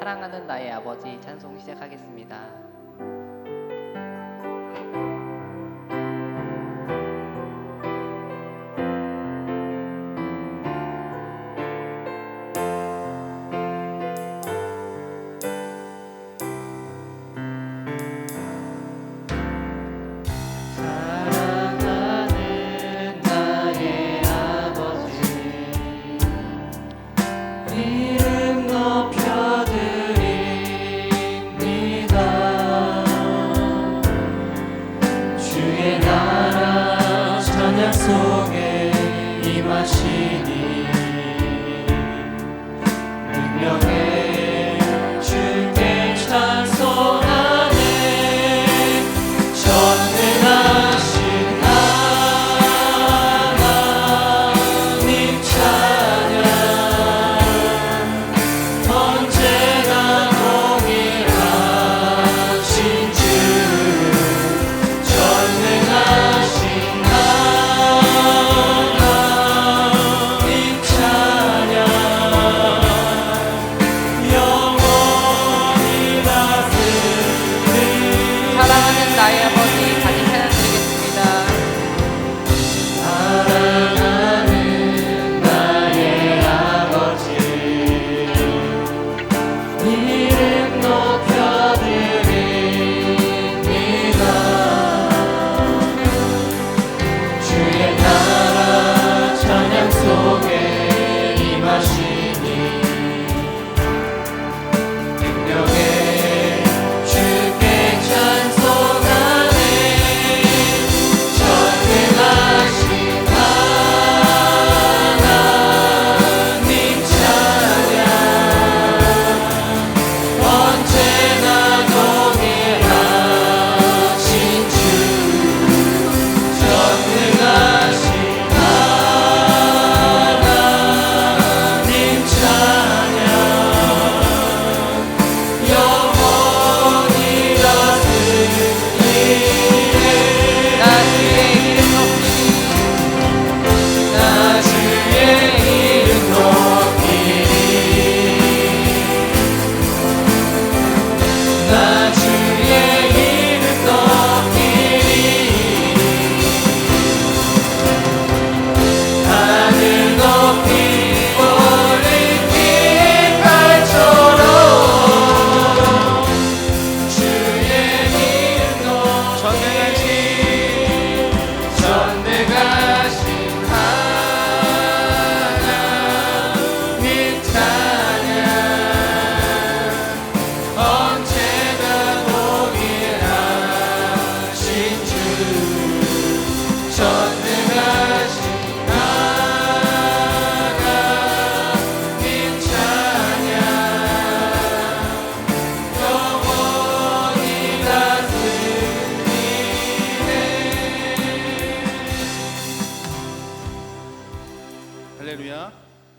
사랑하는 나의 아버지 찬송 시작하겠습니다.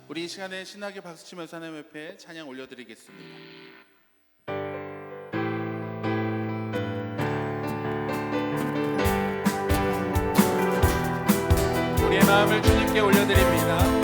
우리 이 시간에 신나게 박수치면서 하나님 옆에 찬양 올려드리겠습니다. 우리의 마음을 주님께 올려드립니다.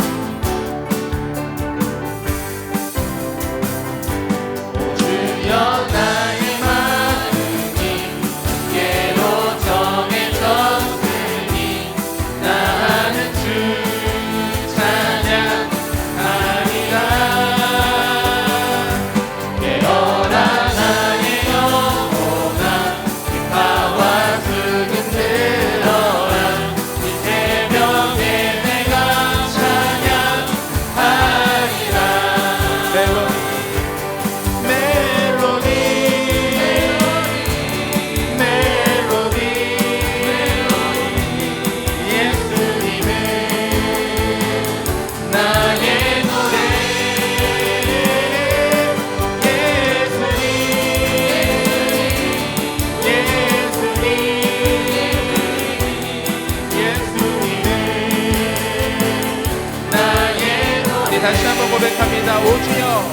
오주여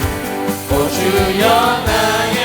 오주여 나의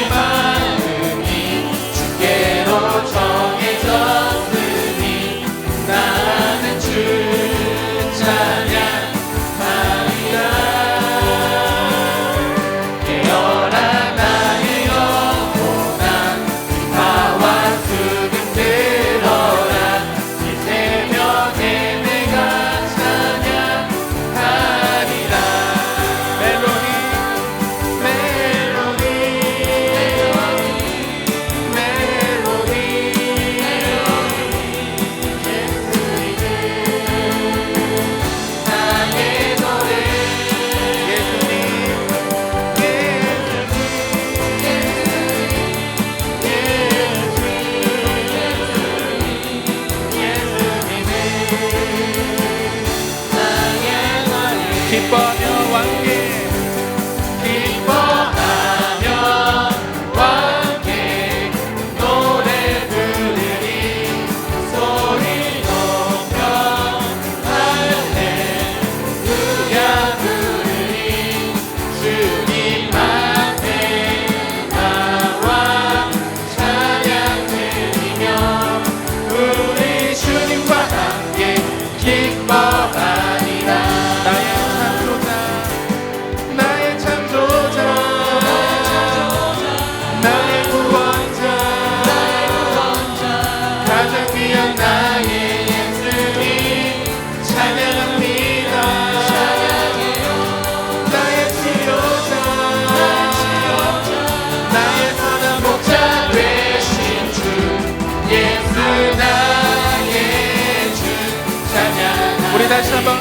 That's about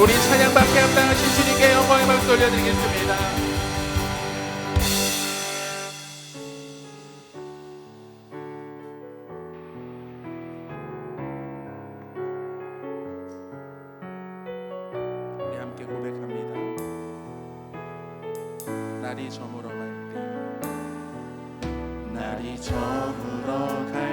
우리 찬양밖에 합당하신 주님께 영광의 박수 올려드리겠습니다. 날이 저물어갈 때 날이 저물어갈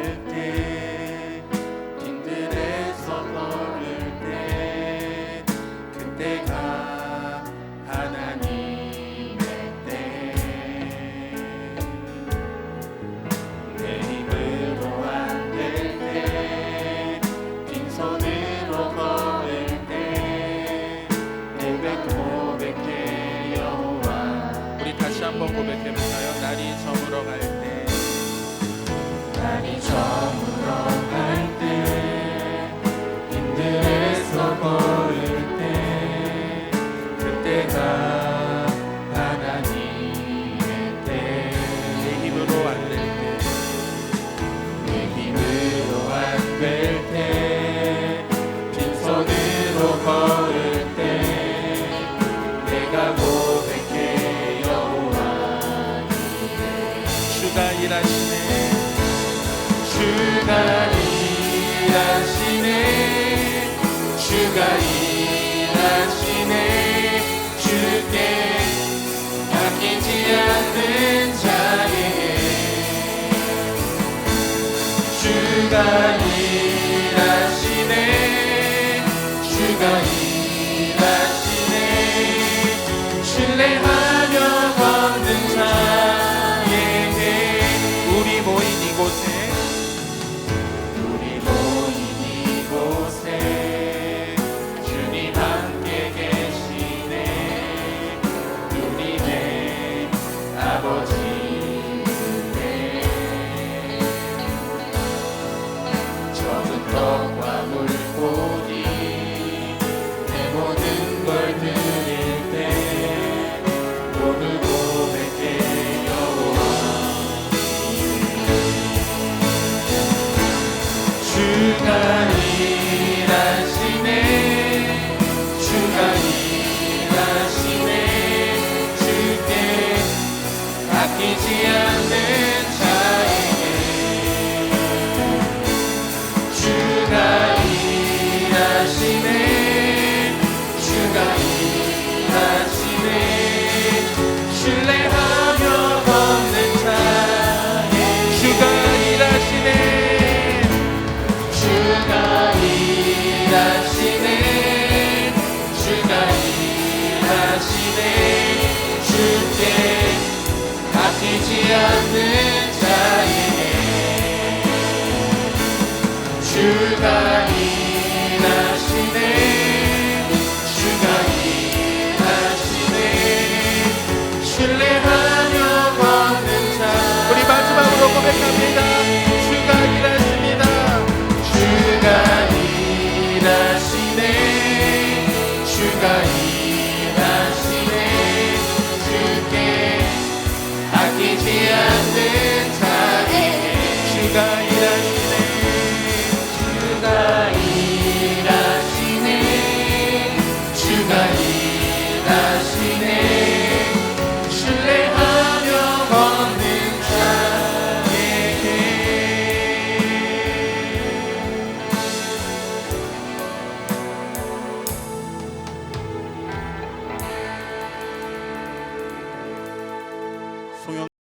보이지 않는 자에게. 주가 일하시네 주가 일하시네 신뢰하며 걷는 주가 일하시네 주가 일하시네 변치 않는 자이네 주가